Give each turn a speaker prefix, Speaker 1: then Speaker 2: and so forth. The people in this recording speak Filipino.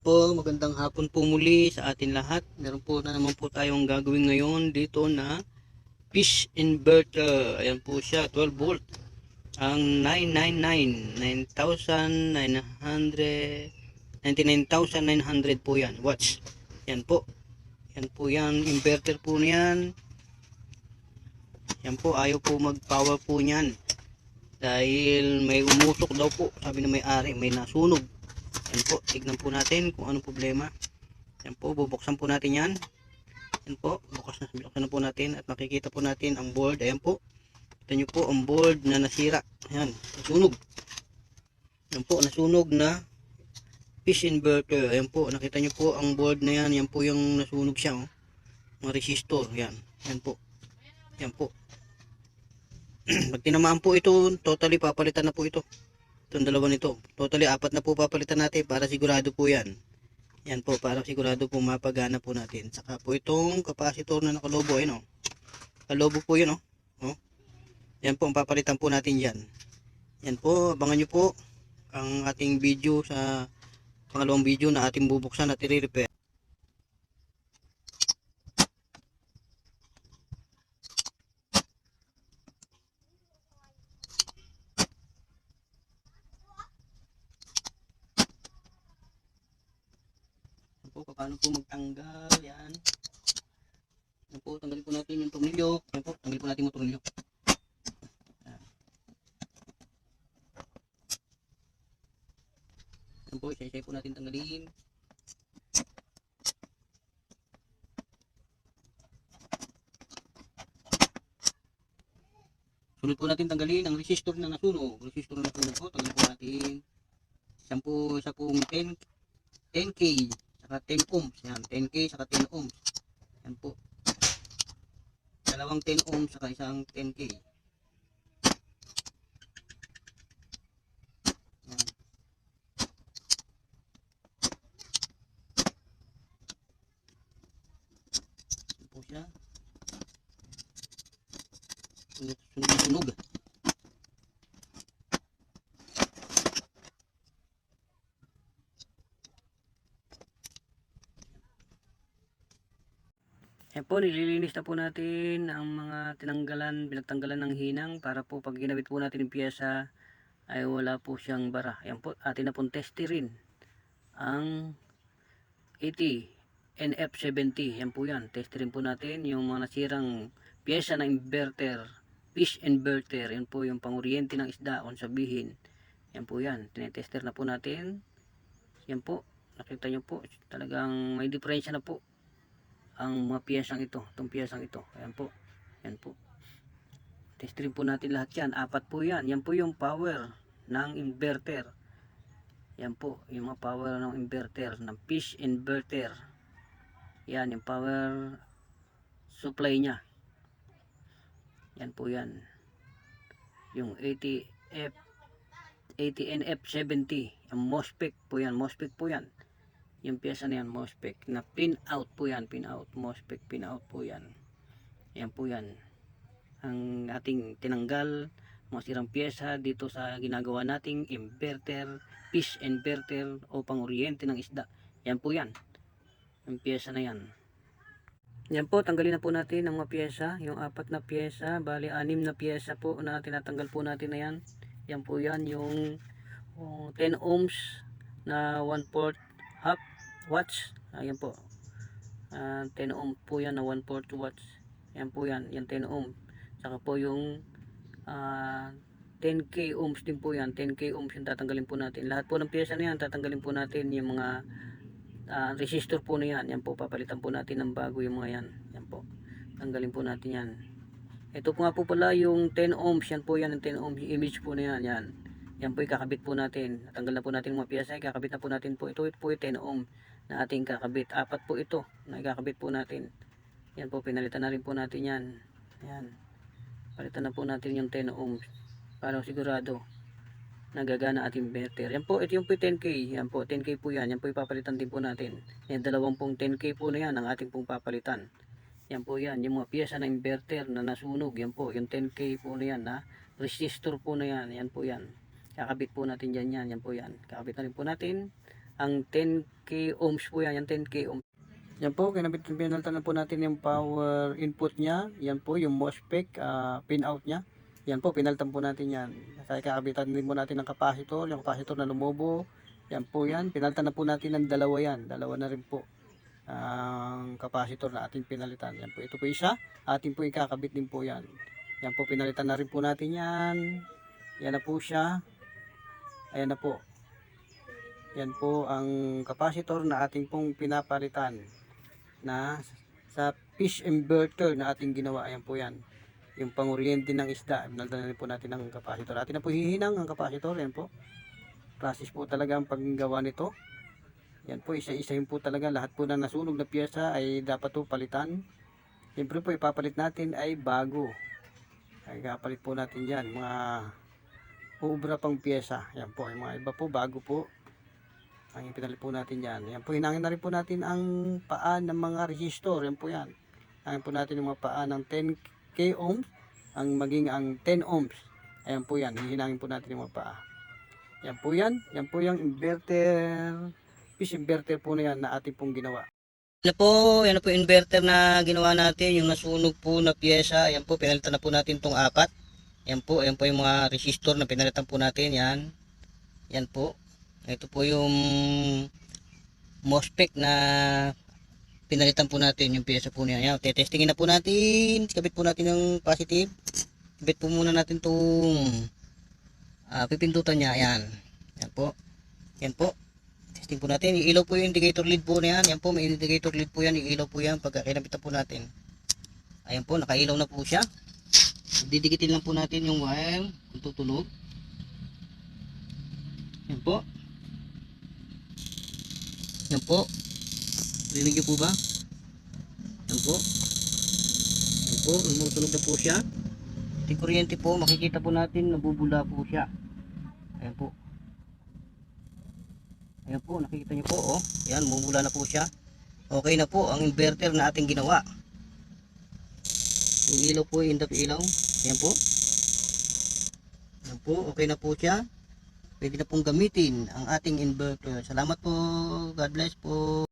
Speaker 1: po, magandang hapon po muli sa atin lahat. Meron po na naman po tayong gagawin ngayon dito na fish inverter. Ayan po siya, 12 volt. Ang 999, 9,900, 99,900 po yan, watts. Yan po. Yan po yan, inverter po niyan. Yan po, ayaw po mag-power po niyan. Dahil may umusok daw po, sabi na may-ari, may nasunog. Yan po, tignan po natin kung anong problema. Yan po, bubuksan po natin yan. Yan po, bukas na, buksan na po natin at makikita po natin ang board. Ayan po. Kita nyo po ang board na nasira. Ayan, nasunog. Yan po, nasunog na fish inverter. Ayan po, nakita nyo po ang board na yan. Yan po yung nasunog siya. Oh. Mga resistor. Yan. Yan po. Yan po. Pag tinamaan po ito, totally papalitan na po ito. Itong dalawa nito. Totally, apat na po papalitan natin para sigurado po yan. Yan po, para sigurado po mapagana po natin. Saka po itong capacitor na nakalobo, ayun o. Kalobo po yun o. Oh. Yan po, ang papalitan po natin yan. Yan po, abangan nyo po ang ating video sa pangalawang video na ating bubuksan at i-repair. Paano po magtanggal, yan. Yan po, tanggalin po natin yung tornilyo. Yan po, tanggalin po natin yung tornilyo. Yan. Yan po, isa-isa po natin tanggalin. Sunod po natin tanggalin ang resistor na nasunog. Resistor na nasunog po, tanggalin po natin. Yan po, isa pong 10, 10K, saka 10 ohms. Yan, 10K, saka 10 ohms. Yan po. Dalawang 10 ohms, saka isang 10K. Yan. Yan po siya. Sunog, sunog, sunog. Po, nililinis na po natin ang mga tinanggalan, pinagtanggalan ng hinang para po pag ginamit po natin yung pyesa ay wala po siyang bara. Yan po, atin na pong testerin ang 80 NF70. Yan po yan. Testerin po natin yung mga nasirang pyesa ng inverter, fish inverter. Yan po yung panguryente ng isda kung sabihin. Yan po yan. Tinetester na po natin. Yan po. Nakita nyo po. Talagang may diferensya na po ang mga piyesang ito, itong piyesang ito. Ayan po. Ayan po. Testrin po natin lahat yan. Apat po yan. Yan po yung power ng inverter. Yan po. Yung mga power ng inverter. Ng fish inverter. Yan. Yung power supply niya. Yan po yan. Yung 80F 80NF70. Yung MOSFET po yan. MOSFET po yan yung pyesa na yan MOSFET na pin out po yan pin out MOSFET pin out po yan. Yan po yan. Ang ating tinanggal mga sirang dito sa ginagawa nating inverter fish inverter o panguryente ng isda. Yan po yan. Yung pyesa na yan. Yan po tanggalin na po natin ang mga pyesa. Yung apat na pyesa bali anim na pyesa po na tinatanggal po natin na yan. Yan po yan yung oh, 10 ohms na 1 4 half watts. Ayan po. Ah, 10 ohm po yan na 1 4 watts. Yan po yan yan 10 ohm. Saka po yung ah, 10k ohms din po yan. 10k ohms yung tatanggalin po natin. Lahat po ng pyesa na yan tatanggalin po natin yung mga ah, resistor po na yan. Yan po papalitan po natin ng bago yung mga yan. Yan po. Tanggalin po natin yan. Ito po nga po pala yung 10 ohms. Yan po yan ang 10 ohms. Yung image po na yan. Yan yan po ikakabit po natin. Natanggal na po natin mga pyesa ikakabit na po natin po ito, ito po yung 10 ohm na ating kakabit. Apat po ito na ikakabit po natin. Yan po pinalitan na rin po natin yan. Yan. Palitan na po natin yung 10 ohms para sigurado nagagana ating inverter. Yan po ito yung po 10k yan po 10k po yan. Yan po ipapalitan din po natin. Yan dalawang pong 10k po na yan ang ating pong papalitan. Yan po yan yung mga pyesa ng inverter na nasunog. Yan po yung 10k po na yan na resistor po na yan. Yan po yan kakabit po natin dyan yan yan po yan kakabit na rin po natin ang 10k ohms po yan, yung 10k ohms. Yan po, kinabit pinalitan na po natin yung power input niya. Yan po, yung MOSFET ah, pin out niya. Yan po, pinalitan po natin yan. Kaya kakabitan din po natin ng capacitor, yung capacitor na lumobo. Yan po yan, pinalitan na po natin ng dalawa yan. Dalawa na rin po ang capacitor na ating pinalitan. Yan po, ito po isa. Ating po ikakabit din po yan. Yan po, pinalitan na rin po natin yan. Yan na po siya. Ayan na po. Yan po ang capacitor na ating pong pinapalitan na sa fish inverter na ating ginawa. Ayan po yan. Yung panguryente ng isda. Pinalitan na rin po natin ng capacitor. Atin na po hihinang ang capacitor. Yan po. Process po talaga ang paggawa nito. Yan po, isa-isahin po talaga. Lahat po na nasunog na pyesa ay dapat po palitan. Siyempre po, ipapalit natin ay bago. Ay kapalit po natin yan. Mga ubra pang pyesa. Yan po, yung mga iba po, bago po. Ang ipinalit po natin yan. Yan po, hinangin na rin po natin ang paa ng mga resistor. Yan po yan. Hinangin po natin yung mga paa ng 10k ohms. Ang maging ang 10 ohms. Ayan po yan. Hihinangin po natin yung mga paa. Yan po yan. Yan po yung inverter. Fish inverter po na yan na ating pong ginawa. Yan po, yan po inverter na ginawa natin, yung nasunog po na pyesa, yan po, pinalitan na po natin tong apat. Yan po, yan po yung mga resistor na pinalitan po natin, yan. Yan po. Ito po yung MOSFET na pinalitan po natin yung pyesa po niya. Yan, tetestingin na po natin, kabit po natin yung positive. Kabit po muna natin tong ah, pipindutan niya, yan. Yan po. Yan po. Testing po natin. Iilaw po yung indicator lead po na yan. Yan po, may indicator lead po yan. Iilaw po yan pagka kinabitan po natin. Ayan po, nakailaw na po siya. Didikitin lang po natin yung wire kung tutunog. Yan po. Yan po. Rinig po ba? Yan po. Yan po, tumutunog na po siya. Yung kuryente po, makikita po natin, nabubula po siya. Ayan po. Ayan po, nakikita niyo po, oh. Ayan, bumula na po siya. Okay na po ang inverter na ating ginawa. Yung ilaw po, yung indap ilaw. Ayan po. Ayan po, okay na po siya. Pwede na pong gamitin ang ating inverter. Salamat po. God bless po.